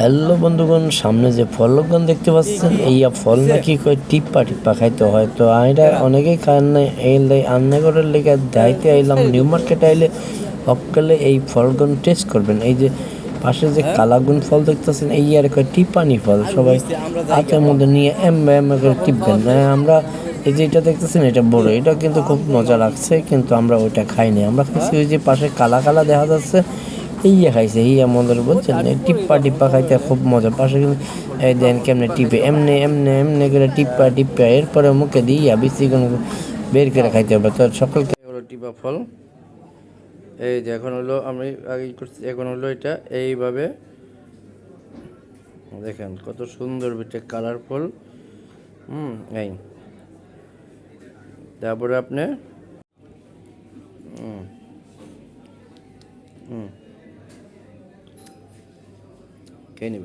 Hello বন্ধুগণ সামনে যে ফলগণ দেখতে পাচ্ছেন এই ফল নাকি কই টিপ্পা টিপ্পা খাইতে হয়। তো এটা অনেকেই খান না এই লাই লেগে দাইতে আইলাম নিউ মার্কেট আইলে সকালে এই ফলগণ টেস্ট করবেন। এই যে পাশে যে কালাগুন ফল দেখতেছেন এই আর কয় টিপানি ফল সবাই হাতের মধ্যে নিয়ে এম এম করে টিপবেন। হ্যাঁ, আমরা এই যে এটা দেখতেছেন এটা বড় এটা কিন্তু খুব মজা লাগছে কিন্তু আমরা ওইটা খাইনি। আমরা খাইছি ওই যে পাশে কালা কালা দেখা যাচ্ছে ইয়া খাইছে ইয়া মন্দির বলছেন টিপ্পা টিপ্পা খাইতে খুব মজা পাশে এই দেন কেমনে টিপে এমনি এমনি এমনি করে টিপ্পা টিপ্পা এরপরে মুখে দিয়ে ইয়া বেশি বের করে খাইতে হবে। তো সকলকে হলো টিপা ফল। এই যে এখন হলো আমি আগে করছি এখন হলো এটা এইভাবে দেখেন কত সুন্দর বিটে কালারফুল হুম এই। তারপরে আপনি হুম হুম। খেয়ে নেবেন